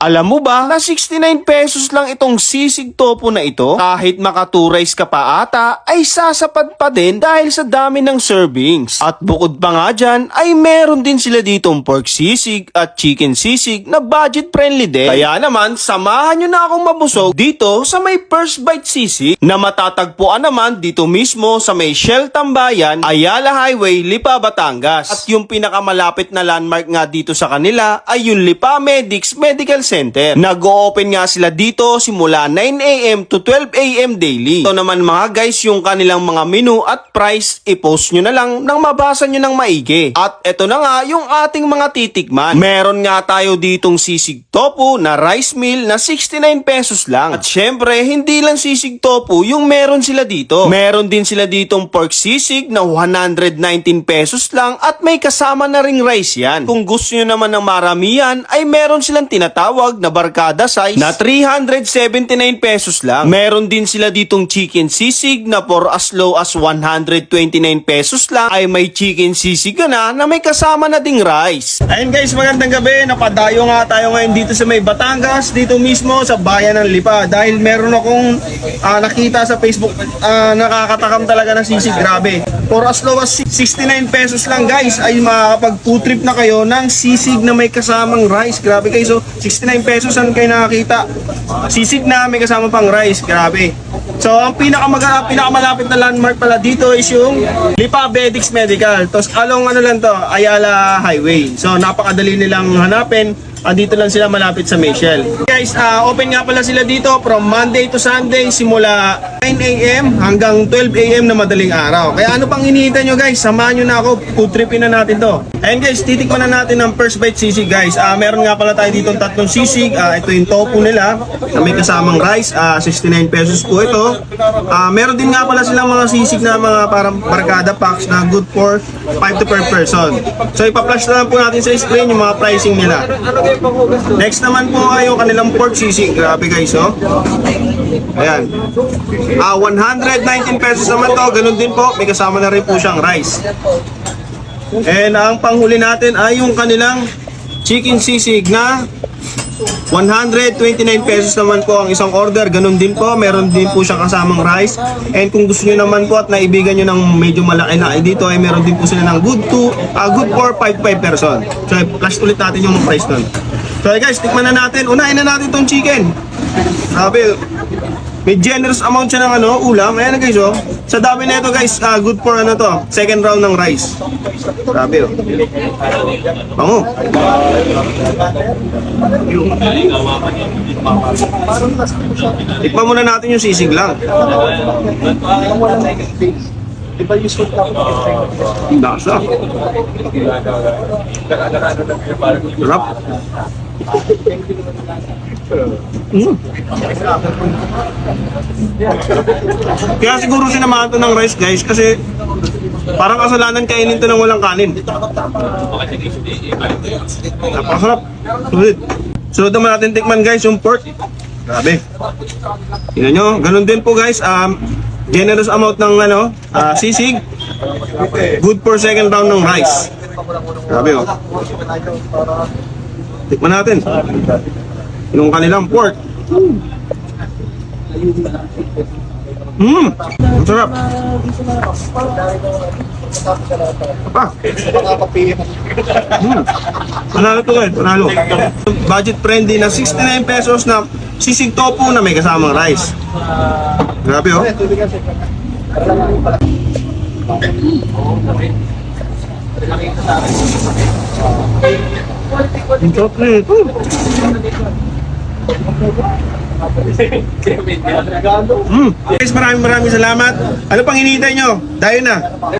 Alam mo ba na 69 pesos lang itong sisig tofu na ito? Kahit makaturize ka pa ata ay sasapat pa din dahil sa dami ng servings. At bukod pa nga dyan ay meron din sila ditong pork sisig at chicken sisig na budget friendly din. Kaya naman samahan nyo na akong mabusog dito sa may first bite sisig na matatagpuan naman dito mismo sa may Shell Tambayan, Ayala Highway, Lipa, Batangas. At yung pinakamalapit na landmark nga dito sa kanila ay yung Lipa Medics Medical Center. Nag-o-open nga sila dito simula 9am to 12am daily. Ito naman mga guys yung kanilang mga menu at price i-post nyo na lang nang mabasa nyo ng maigi. At ito na nga yung ating mga titikman. Meron nga tayo ditong sisig tofu na rice meal na 69 pesos lang. At syempre hindi lang sisig tofu yung meron sila dito. Meron din sila ditong pork sisig na 119 pesos lang at may kasama na ring rice yan. Kung gusto nyo naman ng maramihan ay meron silang tinatawag na barkada size na 379 pesos lang. Meron din sila ditong chicken sisig na for as low as 129 pesos lang ay may chicken sisig ka na na may kasama na ding rice. Ayun guys, magandang gabi. Napadayo nga tayo ngayon dito sa may Batangas, dito mismo sa bayan ng Lipa. Dahil meron akong ah, nakita sa Facebook ah, nakakatakam talaga ng sisig. Grabe. For as low as 69 pesos lang guys ay makakapag food trip na kayo ng sisig na may kasamang rice. Grabe guys. So 69 pesos saan kayo nakakita? Sisig na may kasama pang rice. Grabe. So ang pinakamaga, pinakamalapit na landmark pala dito is yung Lipa Bedix Medical. Tapos along ano lang to, Ayala Highway. So napakadali nilang hanapin. Ah, dito lang sila malapit sa Michelle. Guys, ah, open nga pala sila dito from Monday to Sunday simula 9 a.m. hanggang 12 a.m. na madaling araw. Kaya ano pang hinihintay nyo guys? Samahan nyo na ako. Food na natin to. Ayun guys, titikman na natin ang first bite sisig guys. Ah, meron nga pala tayo dito tatlong sisig. Ah, ito yung tofu nila na may kasamang rice. Ah, 69 pesos po ito. Ah, meron din nga pala silang mga sisig na mga parang barkada packs na good for 5 to per person. So ipa-flash na lang po natin sa screen yung mga pricing nila. Next naman po ay yung kanilang pork sisig. Grabe guys, oh. Ayan. Ah, 119 pesos naman to. Ganun din po. May kasama na rin po siyang rice. And ang panghuli natin ay yung kanilang chicken sisig na 129 pesos naman po ang isang order. Ganun din po. Meron din po siyang kasamang rice. And kung gusto niyo naman po at naibigan niyo ng medyo malaki na ay dito ay meron din po sila ng good to ah, good for 5 5 person. So flash ulit natin yung price nun. So guys, tikman na natin. Unahin na natin tong chicken. Sabi, may generous amount siya ng ano, ulam. Ayan na guys, oh. Sa dami na ito guys, ah, good for ano to, second round ng rice. Grabe, oh. Bango. Tikman muna natin yung sisig lang. Lasa. Sarap. Mm. Kaya siguro sinamahan to ng rice guys kasi parang kasalanan kainin to ng walang kanin. Napakasarap. Sulit. Sunod naman natin tikman guys yung pork. Grabe. Tingnan nyo, ganun din po guys. Um, generous amount ng ano, ah, sisig. Good for second round ng rice. Grabe oh. Tikman natin. Yung kanilang pork. Mmm! Ang sarap. Pa. Hmm. Panalo to guys, panalo. Budget friendly na 69 pesos na sisig tofu na may kasamang rice. Grabe oh. Ang sarap na ito. Mm. Guys, maraming maraming salamat. Ano pang hinihintay nyo? Dayo na.